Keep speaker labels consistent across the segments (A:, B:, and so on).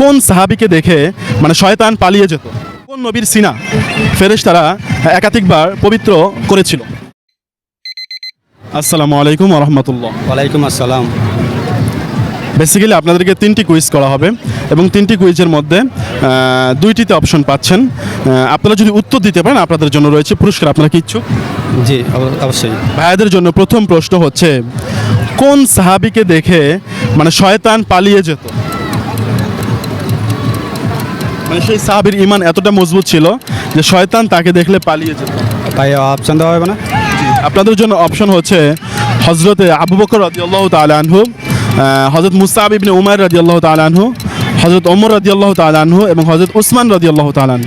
A: কোন সাহাবিকে দেখে মানে শয়তান পালিয়ে যেত? কোন নবীর সিনা? ফেরেশ তারা একাধিকবার পবিত্র করেছিল। আসসালামু আলাইকুম রহমতুল্লাহ।
B: ওয়ালাইকুম আসসালাম।
A: বেসিক্যালি আপনাদেরকে তিনটি কুইজ করা হবে এবং তিনটি কুইজের মধ্যে দুইটিতে অপশন পাচ্ছেন। আপনারা যদি উত্তর দিতে পারেন আপনাদের জন্য রয়েছে পুরস্কার আপনারা কি ইচ্ছুক?
B: জি অব- অবশ্যই।
A: ভাইয়াদের জন্য প্রথম প্রশ্ন হচ্ছে কোন সাহাবিকে দেখে মানে শয়তান পালিয়ে যেত? মানে সেই সাহাবির ইমান এতটা মজবুত ছিল যে শয়তান তাকে দেখলে পালিয়ে যেত।
B: ভাই অপশন দেওয়া হবে না?
A: আপনাদের জন্য অপশন হচ্ছে হজরতে আবু বকর রাজি আল্লাহ তালানহু হজরত মুসাব ইবনে উমার রাজি আল্লাহ তালানহু হজরত ওমর রাজি আল্লাহ তালানহু এবং হজরত উসমান রাজি আল্লাহ তালান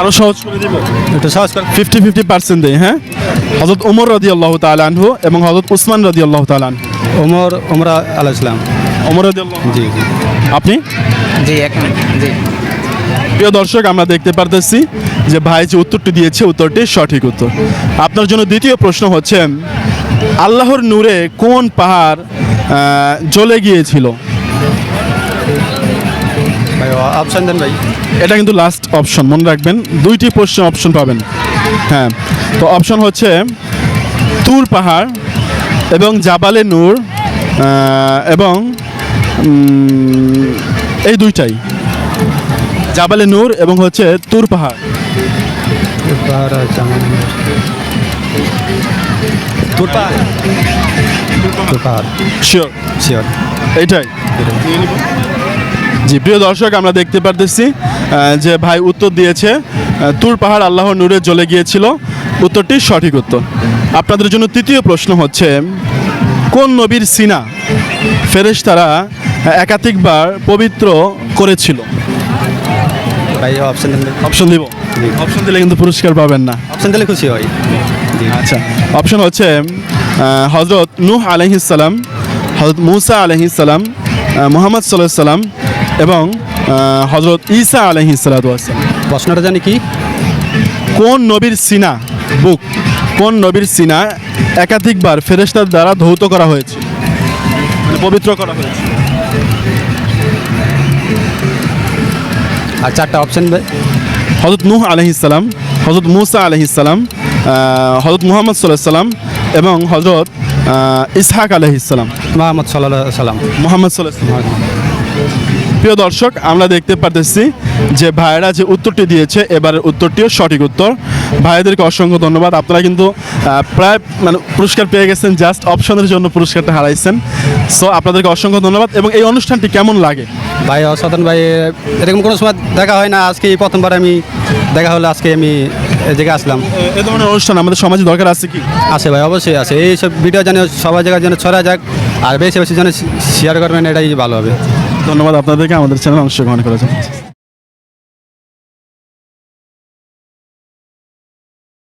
A: আরও সহজ করে দিব?
B: একটু সহজ করে
A: ফিফটি ফিফটি পার্সেন্ট দেয় হ্যাঁ? হজরত ওমর রাজি আল্লাহ তালানহু এবং হজরত উসমান রাজি আল্লাহ তালান
B: ওমর ওমরা আলাহ ইসলাম
A: ওমর
B: জি জি।
A: আপনি?
C: জি এক জি।
A: প্রিয় দর্শক আমরা দেখতে পারতেছি যে ভাই যে উত্তরটি দিয়েছে উত্তরটি সঠিক উত্তর। আপনার জন্য দ্বিতীয় প্রশ্ন হচ্ছে আল্লাহর নূরে কোন পাহাড় জ্বলে গিয়েছিল?
B: অপশন দেন ভাই।
A: এটা কিন্তু লাস্ট অপশন মনে রাখবেন। দুইটি প্রশ্ন অপশন পাবেন। হ্যাঁ তো অপশন হচ্ছে তুর পাহাড় এবং জাবালে নূর এবং এই দুইটাই। জাবালে নূর এবং হচ্ছে তুর পাহাড়। শিওর
B: শিওর
A: এইটাই। জি প্রিয় দর্শক আমরা দেখতে পারতেছি যে ভাই উত্তর দিয়েছে তুর পাহাড় আল্লাহর নূরে জ্বলে গিয়েছিল। উত্তরটি সঠিক উত্তর। আপনাদের জন্য তৃতীয় প্রশ্ন হচ্ছে কোন নবীর সিনা ফেরেশ তারা একাধিকবার পবিত্র করেছিল?
B: ভাই অপশন
A: অপশন দিব? অপশন দিলে কিন্তু পুরস্কার পাবেন না।
B: অপশন দিলে খুশি হয়
A: আচ্ছা অপশন হচ্ছে হজরত নূহ আলহিসাল্লাম হজরত মুসা আলহিসাল্লাম মোহাম্মদ সাল্লাহ সাল্লাম এবং হজরত ঈসা আলহিসাল্লাম
B: প্রশ্নটা জানি কি?
A: কোন নবীর সিনা বুক কোন নবীর সিনা একাধিকবার ফেরেস্তার দ্বারা ধৌত করা হয়েছে? মানে পবিত্র করা হয়েছে।
B: আর চারটা অপশন
A: হজরত নূহ আলহিসাল্লাম হজরত মুসা আলহিসাল্লাম হজরত মুহাম্মদ সাল্লাহ সাল্লাম এবং হজরত ইসহাক আলহিসাল্লাম
B: মোহাম্মদ সাল্লাহ সাল্লাম
A: মোহাম্মদ সাল্লাহ প্রিয় দর্শক আমরা দেখতে পারতেছি যে ভাইয়েরা যে উত্তরটি দিয়েছে এবারের উত্তরটিও সঠিক উত্তর। ভাইদেরকে অসংখ্য ধন্যবাদ। আপনারা কিন্তু প্রায় মানে পুরস্কার পেয়ে গেছেন জাস্ট অপশনের জন্য পুরস্কারটা হারাইছেন। সো আপনাদেরকে অসংখ্য ধন্যবাদ এবং এই অনুষ্ঠানটি কেমন লাগে?
B: ভাই অসাধারণ ভাই এরকম কোনো সময় দেখা হয় না। আজকে এই প্রথমবার আমি দেখা হলো আজকে আমি জায়গায় আসলাম।
A: এ ধরনের অনুষ্ঠান আমাদের সমাজে দরকার আছে কি?
B: আছে ভাই অবশ্যই আছে। এইসব ভিডিও যেন সবাই জায়গায় যেন ছড়া যাক আর বেশি বেশি যেন শেয়ার করবেন এটাই ভালো হবে।
A: ধন্যবাদ আপনাদেরকে আমাদের চ্যানেল অংশগ্রহণ করার জন্য।